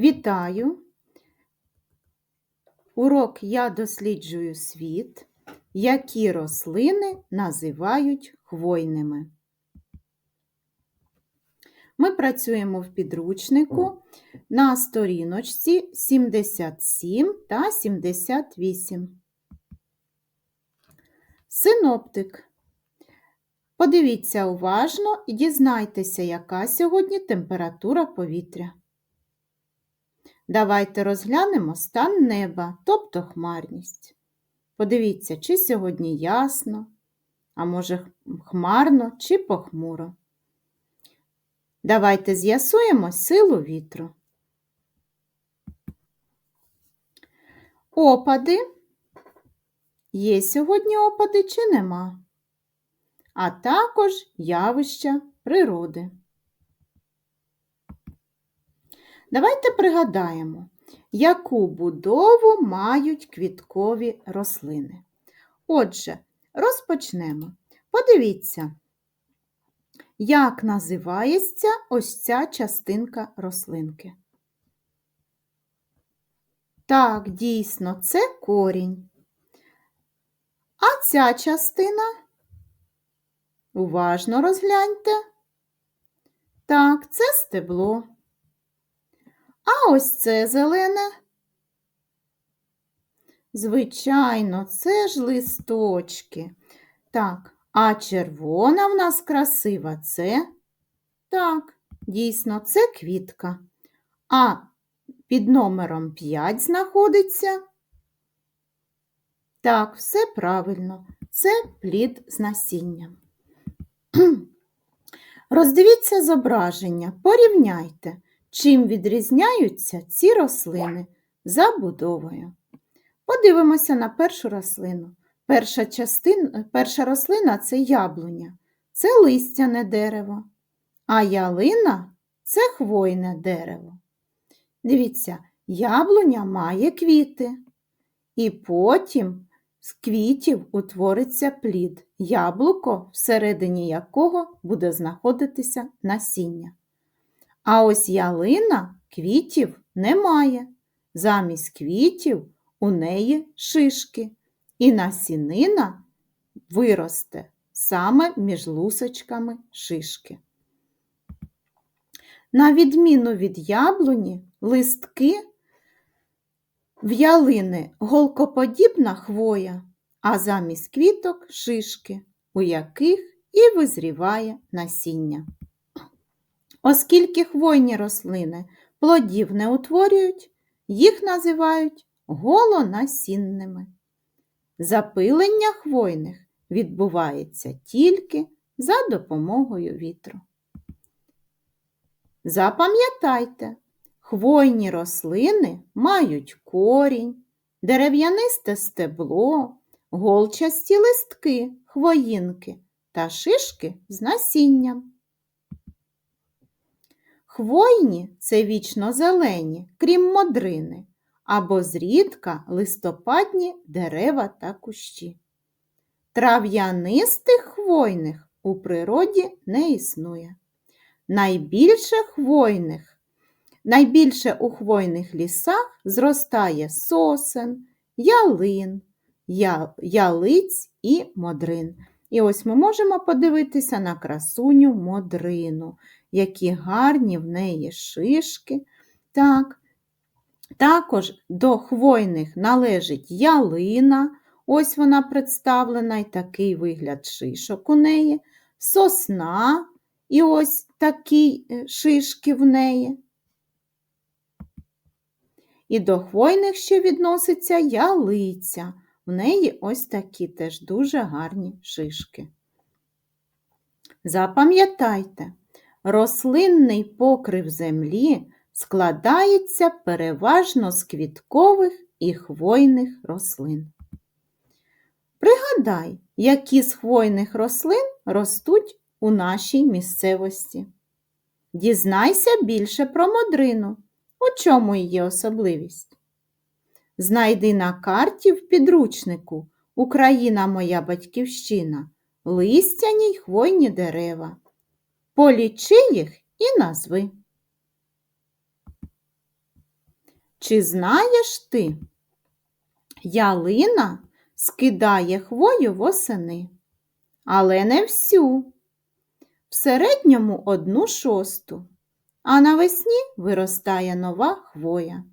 Вітаю! Урок Я досліджую світ, які рослини називають хвойними. Ми працюємо в підручнику на сторіночці 77 та 78. Синоптик. Подивіться уважно і дізнайтеся, яка сьогодні температура повітря. Давайте розглянемо стан неба, тобто хмарність. Подивіться, чи сьогодні ясно, а може хмарно чи похмуро. Давайте з'ясуємо силу вітру. Опади. Є сьогодні опади чи нема? А також явища природи. Давайте пригадаємо, яку будову мають квіткові рослини. Отже, розпочнемо. Подивіться, як називається ось ця частинка рослинки. Так, дійсно, це корінь. А ця частина, уважно розгляньте. Так, це стебло. А ось це зелене. Звичайно, це ж листочки. Так, а червона в нас красива це? Так, дійсно, це квітка. А під номером 5 знаходиться. Так, все правильно, це плід з насінням. Роздивіться зображення, порівняйте. Чим відрізняються ці рослини за будовою? Подивимося на першу рослину. Перша частина, перша рослина це яблуня, це листяне дерево, а ялина це хвойне дерево. Дивіться, яблуня має квіти, і потім з квітів утвориться плід, яблуко, всередині якого буде знаходитися насіння. А ось ялина квітів немає. Замість квітів у неї шишки, і насінина виросте саме між лусочками шишки. На відміну від яблуні, листки в ялини голкоподібна хвоя, а замість квіток шишки, у яких і визріває насіння. Оскільки хвойні рослини плодів не утворюють, їх називають голонасінними. Запилення хвойних відбувається тільки за допомогою вітру. Запам'ятайте, хвойні рослини мають корінь, дерев'янисте стебло, голчасті листки, хвоїнки та шишки з насінням. Хвойні це вічно зелені, крім модрини, або зрідка листопадні дерева та кущі. Трав'янистих хвойних у природі не існує. Найбільше хвойних, найбільше у хвойних лісах зростає сосен, ялин, ялиць і модрин. І ось ми можемо подивитися на красуню модрину які гарні в неї шишки. Так. Також до хвойних належить ялина, ось вона представлена і такий вигляд шишок у неї, сосна і ось такі е, шишки в неї. І до хвойних ще відноситься ялиця. В неї ось такі теж дуже гарні шишки. Запам'ятайте, Рослинний покрив землі складається переважно з квіткових і хвойних рослин. Пригадай, які з хвойних рослин ростуть у нашій місцевості. Дізнайся більше про модрину. У чому її особливість? Знайди на карті в підручнику Україна моя батьківщина, листяні й хвойні дерева. Полічи їх і назви. Чи знаєш ти? Ялина скидає хвою восени, але не всю. В середньому одну шосту, а навесні виростає нова хвоя.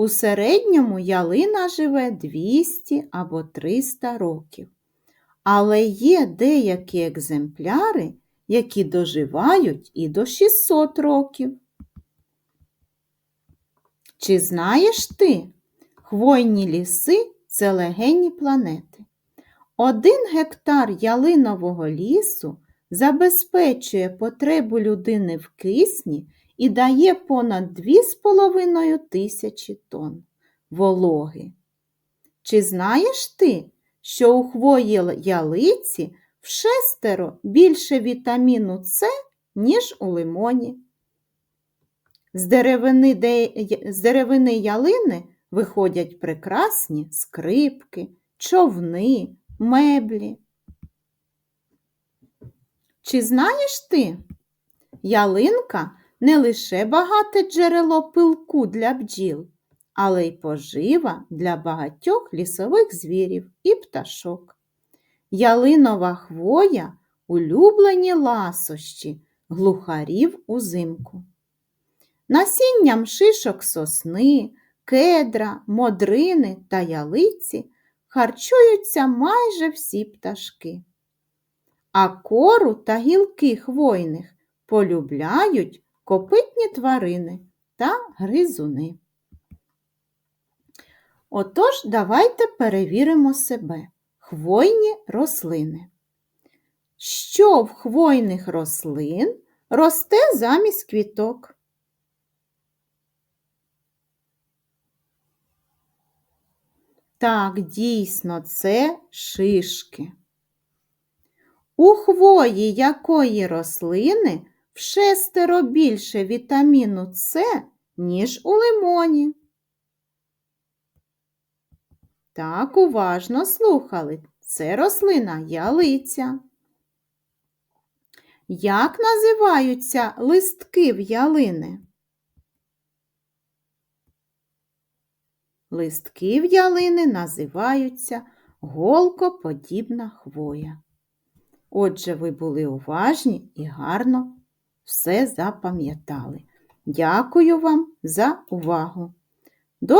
У середньому ялина живе 200 або 300 років. Але є деякі екземпляри, які доживають і до 600 років. Чи знаєш ти, хвойні ліси це легенні планети. Один гектар ялинового лісу забезпечує потребу людини в кисні і дає понад 2,5 тисячі тонн вологи. Чи знаєш ти, що у хвої ялиці в шестеро більше вітаміну С, ніж у лимоні? З деревини, де, з деревини ялини виходять прекрасні скрипки, човни, меблі. Чи знаєш ти? Ялинка не лише багате джерело пилку для бджіл, але й пожива для багатьох лісових звірів і пташок. Ялинова хвоя улюблені ласощі глухарів узимку. Насінням шишок сосни, кедра, модрини та ялиці харчуються майже всі пташки. А кору та гілки хвойних полюбляють копитні тварини та гризуни. Отож, давайте перевіримо себе. Хвойні рослини. Що в хвойних рослин росте замість квіток? Так, дійсно, це шишки. У хвої якої рослини в шестеро більше вітаміну С, ніж у лимоні. Так, уважно слухали. Це рослина ялиця. Як називаються листки в ялини? Листки в ялини називаються голкоподібна хвоя. Отже, ви були уважні і гарно все запам'ятали. Дякую вам за увагу. До